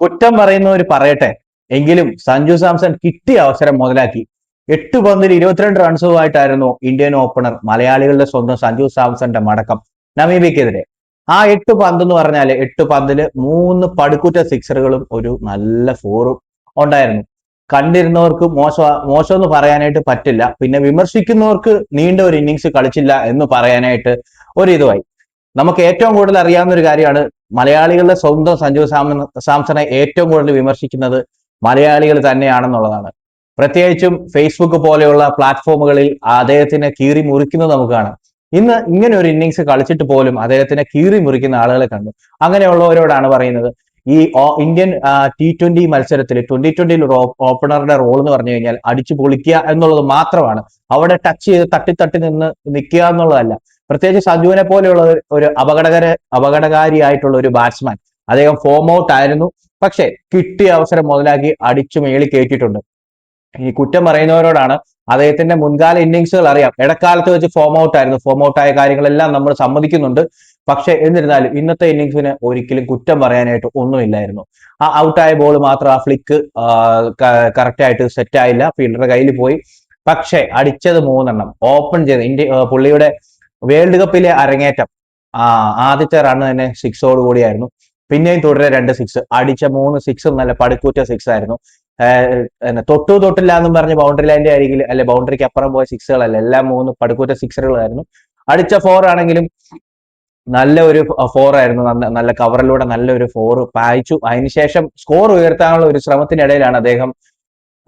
കുറ്റം പറയുന്നവർ പറയട്ടെ. എങ്കിലും സഞ്ജു സാംസൺ കിട്ടിയ അവസരം മുതലാക്കി. എട്ട് പന്തിൽ ഇരുപത്തിരണ്ട് റൺസുമായിട്ടായിരുന്നു ഇന്ത്യൻ ഓപ്പണർ മലയാളികളുടെ സ്വന്തം സഞ്ജു സാംസന്റെ മടക്കം. നമീബിക്കെതിരെ ആ എട്ട് പന്ത് എന്ന് പറഞ്ഞാൽ എട്ട് പന്തിൽ മൂന്ന് പടുക്കുറ്റ സിക്സറുകളും ഒരു നല്ല ഫോറും ഉണ്ടായിരുന്നു. കണ്ടിരുന്നവർക്ക് മോശ മോശം എന്ന് പറയാനായിട്ട് പറ്റില്ല. പിന്നെ വിമർശിക്കുന്നവർക്ക് നീണ്ട ഒരു ഇന്നിങ്സ് കളിച്ചില്ല എന്ന് പറയാനായിട്ട് ഒരു ഇതുമായി നമുക്ക് ഏറ്റവും കൂടുതൽ അറിയാവുന്ന ഒരു കാര്യമാണ് മലയാളികളുടെ സ്വന്തം സഞ്ജു സാമ സാംസണെ ഏറ്റവും കൂടുതൽ വിമർശിക്കുന്നത് മലയാളികൾ തന്നെയാണെന്നുള്ളതാണ്. പ്രത്യേകിച്ചും ഫേസ്ബുക്ക് പോലെയുള്ള പ്ലാറ്റ്ഫോമുകളിൽ അദ്ദേഹത്തിനെ കീറി മുറിക്കുന്നത് നമുക്ക് കാണാം ഇന്ന് ഇങ്ങനെ ഒരു ഇന്നിങ്സ് കളിച്ചിട്ട് പോലും അദ്ദേഹത്തിനെ കീറി മുറിക്കുന്ന ആളുകളെ കണ്ടു. അങ്ങനെയുള്ളവരോടാണ് പറയുന്നത് ഈ ഇന്ത്യൻ ടി ട്വന്റി മത്സരത്തിൽ ട്വന്റി ട്വന്റിയിൽ ഓപ്പണറുടെ റോൾ എന്ന് പറഞ്ഞു കഴിഞ്ഞാൽ അടിച്ചു പൊളിക്കുക എന്നുള്ളത് മാത്രമാണ്. അവിടെ ടച്ച് ചെയ്ത് തട്ടി തട്ടി നിന്ന് നിൽക്കുക എന്നുള്ളതല്ല. പ്രത്യേകിച്ച് സജുവിനെ പോലെയുള്ള ഒരു- അപകടകര അപകടകാരിയായിട്ടുള്ള ഒരു ബാറ്റ്സ്മാൻ അദ്ദേഹം ഫോം ഔട്ട് ആയിരുന്നു. പക്ഷേ കിട്ടിയ അവസരം മുതലാക്കി അടിച്ചു മേളി കയറ്റിയിട്ടുണ്ട്. ഈ കുറ്റം പറയുന്നവരോടാണ് അദ്ദേഹത്തിന്റെ മുൻകാല ഇന്നിങ്സുകൾ അറിയാം. ഇടക്കാലത്ത് വെച്ച് ഫോം ഔട്ട് ആയിരുന്നു. ഫോം ഔട്ട് ആയ കാര്യങ്ങളെല്ലാം നമ്മൾ സമ്മതിക്കുന്നുണ്ട്. പക്ഷെ എന്നിരുന്നാലും ഇന്നത്തെ ഇന്നിങ്സിന് ഒരിക്കലും കുറ്റം പറയാനായിട്ട് ഒന്നുമില്ലായിരുന്നു. ആ ഔട്ടായ ബോൾ മാത്രം ആ ഫ്ലിക്ക് കറക്റ്റ് ആയിട്ട് സെറ്റ് ആയില്ല. ഫീൽഡറുടെ കയ്യിൽ പോയി. പക്ഷെ അടിച്ചത് മൂന്നെണ്ണം. ഓപ്പൺ ചെയ്ത് ഇന്ത്യ പുള്ളിയുടെ വേൾഡ് കപ്പിലെ അരങ്ങേറ്റം. ആ ആദ്യത്തെ റൺ തന്നെ സിക്സോട് കൂടിയായിരുന്നു. പിന്നെയും തുടരെ രണ്ട് സിക്സ് അടിച്ച മൂന്ന് സിക്സും നല്ല പടുക്കൂറ്റ സിക്സ് ആയിരുന്നു. തൊട്ടു തൊട്ടില്ല എന്നും പറഞ്ഞ് ബൗണ്ടറി ലൈന്റെ അരികിൽ അല്ലെ ബൗണ്ടറിക്ക് അപ്പുറം പോയ സിക്സുകളല്ല എല്ലാം മൂന്ന് പടുക്കൂറ്റ സിക്സറുകളായിരുന്നു അടിച്ച ഫോർ ആണെങ്കിലും നല്ല ഒരു ഫോർ ആയിരുന്നു. നല്ല കവറിലൂടെ നല്ലൊരു ഫോർ പായിച്ചു. അതിനുശേഷം സ്കോർ ഉയർത്താനുള്ള ഒരു ശ്രമത്തിനിടയിലാണ് അദ്ദേഹം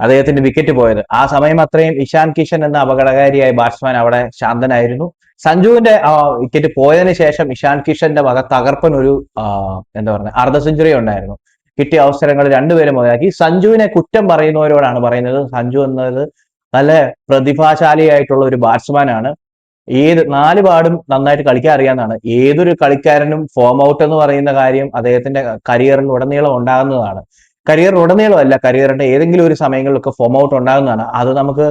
അദ്ദേഹത്തിന്റെ വിക്കറ്റ് പോയത്. ആ സമയം അത്രയും ഇഷാൻ കിഷൻ എന്ന അപകടകാരിയായ ബാറ്റ്സ്മാൻ അവിടെ ശാന്തനായിരുന്നു. സഞ്ജുവിന്റെ വിക്കറ്റ് പോയതിനു ശേഷം ഇഷാൻ കിഷന്റെ വക തകർപ്പൻ ഒരു എന്താ പറയുക അർദ്ധ സെഞ്ചുറി ഉണ്ടായിരുന്നു. കിട്ടിയ അവസരങ്ങൾ രണ്ടുപേരും മുതലാക്കി. സഞ്ജുവിനെ കുറ്റം പറയുന്നവരോടാണ് പറയുന്നത്. സഞ്ജു എന്നത് നല്ല പ്രതിഭാശാലിയായിട്ടുള്ള ഒരു ബാറ്റ്സ്മാൻ ആണ്. ഏത് നാല് പാടും നന്നായിട്ട് കളിക്കാൻ അറിയാവുന്നതാണ്. ഏതൊരു കളിക്കാരനും ഫോം ഔട്ട് എന്ന് പറയുന്ന കാര്യം അദ്ദേഹത്തിന്റെ കരിയറിൽ ഉടനീളം ഉണ്ടാകുന്നതാണ്. കരിയർ ഉടനീളമല്ല. കരിയറിന്റെ ഏതെങ്കിലും ഒരു സമയങ്ങളിലൊക്കെ ഫോം ഔട്ട് ഉണ്ടാകുന്നതാണ്. അത് നമുക്ക്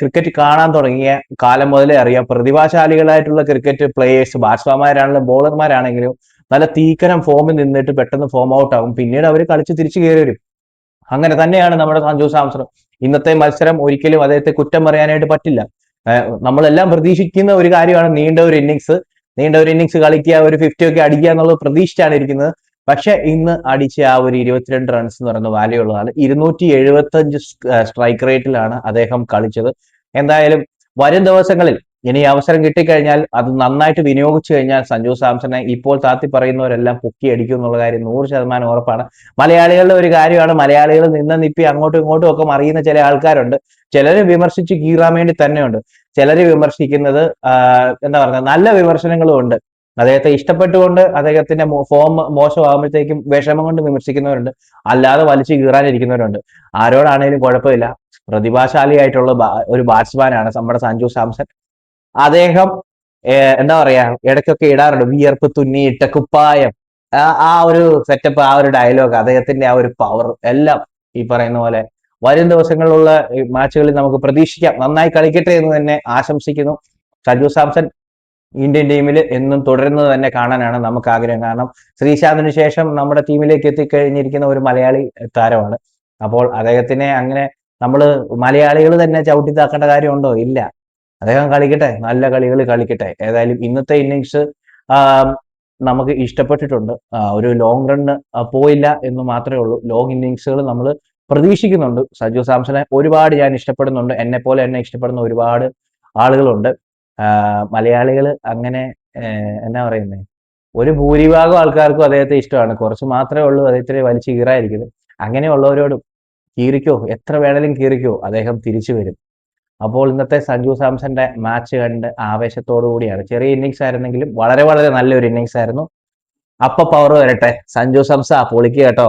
ക്രിക്കറ്റ് കാണാൻ തുടങ്ങിയ കാലം മുതലേ അറിയാം. പ്രതിഭാശാലികളായിട്ടുള്ള ക്രിക്കറ്റ് പ്ലേയേഴ്സ് ബാറ്റ്സ്മാൻമാരാണെങ്കിലും ബോളർമാരാണെങ്കിലും നല്ല തീക്കരം ഫോമിൽ നിന്നിട്ട് പെട്ടെന്ന് ഫോം ഔട്ട് ആകും. പിന്നീട് അവർ കളിച്ച് തിരിച്ചു കയറി വരും അങ്ങനെ തന്നെയാണ് നമ്മുടെ സഞ്ജു സാംസൺ ഇന്നത്തെ മത്സരം ഒരിക്കലും അദ്ദേഹത്തെ കുറ്റം പറയാനായിട്ട് പറ്റില്ല. നമ്മളെല്ലാം പ്രതീക്ഷിക്കുന്ന ഒരു കാര്യമാണ് നീണ്ട ഒരു ഇന്നിങ്സ് നീണ്ട ഒരു ഇന്നിങ്സ് കളിക്കുക ഒരു ഫിഫ്റ്റി ഒക്കെ അടിക്കുക എന്നുള്ളത് പ്രതീക്ഷിച്ചാണ് ഇരിക്കുന്നത്. പക്ഷെ ഇന്ന് അടിച്ച ആ ഒരു ഇരുപത്തിരണ്ട് റൺസ് എന്ന് പറയുന്ന വാല്യൂ ഉള്ളതാണ്. ഇരുന്നൂറ്റി എഴുപത്തി അഞ്ച് സ്ട്രൈക്ക് റേറ്റിലാണ് അദ്ദേഹം കളിച്ചത്. എന്തായാലും വരും ദിവസങ്ങളിൽ ഇനി അവസരം കിട്ടിക്കഴിഞ്ഞാൽ അത് നന്നായിട്ട് വിനിയോഗിച്ചു കഴിഞ്ഞാൽ സഞ്ജു സാംസനെ ഇപ്പോൾ താത്തി പറയുന്നവരെല്ലാം പൊക്കി അടിക്കും എന്നുള്ള കാര്യം നൂറ് ശതമാനം ഉറപ്പാണ്. മലയാളികളുടെ ഒരു കാര്യമാണ് മലയാളികൾ നിന്ന് നിപ്പി അങ്ങോട്ടും ഇങ്ങോട്ടും ഒക്കെ മറിയുന്ന ചില ആൾക്കാരുണ്ട്. ചിലര് വിമർശിച്ച് കീറാൻ വേണ്ടി തന്നെയുണ്ട്. ചിലര് വിമർശിക്കുന്നത് എന്താ പറയുക നല്ല വിമർശനങ്ങളും ഉണ്ട്. അദ്ദേഹത്തെ ഇഷ്ടപ്പെട്ടുകൊണ്ട് അദ്ദേഹത്തിന്റെ ഫോം മോശമാകുമ്പോഴത്തേക്കും വിഷമം കൊണ്ട് വിമർശിക്കുന്നവരുണ്ട്. അല്ലാതെ വലിച്ചു കീറാനിരിക്കുന്നവരുണ്ട്. ആരോടാണേലും കുഴപ്പമില്ല. പ്രതിഭാശാലിയായിട്ടുള്ള ഒരു ബാറ്റ്സ്മാനാണ് നമ്മുടെ സഞ്ജു സാംസൺ. അദ്ദേഹം എന്താ പറയാ ഇടയ്ക്കൊക്കെ ഇടാറുണ്ട്. വിയർപ്പ് തുന്നിയിട്ട കുപ്പായം. ആ- ഒരു സെറ്റപ്പ് ആ ഒരു ഡയലോഗ് അദ്ദേഹത്തിന്റെ ആ ഒരു പവർ എല്ലാം ഈ പറയുന്ന പോലെ വരും ദിവസങ്ങളിലുള്ള മാച്ചുകളിൽ നമുക്ക് പ്രതീക്ഷിക്കാം. നന്നായി കളിക്കട്ടെ എന്ന് തന്നെ ആശംസിക്കുന്നു. സഞ്ജു സാംസൺ ഇന്ത്യൻ ടീമിൽ എന്നും തുടരുന്നത് തന്നെ കാണാനാണ് നമുക്ക് ആഗ്രഹം. കാരണം ശ്രീശാന്തിന് ശേഷം നമ്മുടെ ടീമിലേക്ക് എത്തിക്കഴിഞ്ഞിരിക്കുന്ന ഒരു മലയാളി താരമാണ്. അപ്പോൾ അദ്ദേഹത്തിനെ അങ്ങനെ നമ്മൾ മലയാളികൾ തന്നെ ചവിട്ടി താക്കേണ്ട കാര്യമുണ്ടോ? ഇല്ല. അദ്ദേഹം കളിക്കട്ടെ. നല്ല കളികൾ കളിക്കട്ടെ. ഏതായാലും ഇന്നത്തെ ഇന്നിങ്സ് നമുക്ക് ഇഷ്ടപ്പെട്ടിട്ടുണ്ട്. ഒരു ലോങ് റണ്ണ് പോയില്ല എന്ന് മാത്രമേ ഉള്ളൂ. ലോങ് ഇന്നിങ്സുകൾ നമ്മൾ പ്രതീക്ഷിക്കുന്നുണ്ട്. സജു സാംസനെ ഒരുപാട് ഞാൻ ഇഷ്ടപ്പെടുന്നുണ്ട്. എന്നെ പോലെ എന്നെ ഇഷ്ടപ്പെടുന്ന ഒരുപാട് ആളുകളുണ്ട്. മലയാളികൾ അങ്ങനെ എന്നാ പറയുന്നത് ഒരു ഭൂരിഭാഗം ആൾക്കാർക്കും അദ്ദേഹത്തെ ഇഷ്ടമാണ്. കുറച്ച് മാത്രമേ ഉള്ളൂ. അദ്ദേഹത്തിന് വലിച്ചു കീറായിരിക്കുന്നത് അങ്ങനെയുള്ളവരോടും കീറിക്കോ? എത്ര വേണേലും കീറിക്കോ? അദ്ദേഹം തിരിച്ചു വരും. അപ്പോൾ ഇന്നത്തെ സഞ്ജു സാംസന്റെ മാച്ച് കണ്ട് ആവേശത്തോടു കൂടിയാണ്. ചെറിയ ഇന്നിങ്സ് ആയിരുന്നെങ്കിലും വളരെ വളരെ നല്ലൊരു ഇന്നിങ്സ് ആയിരുന്നു. അപ്പ പവർ വരട്ടെ. സഞ്ജു സാംസ പൊളിക്കുക കേട്ടോ.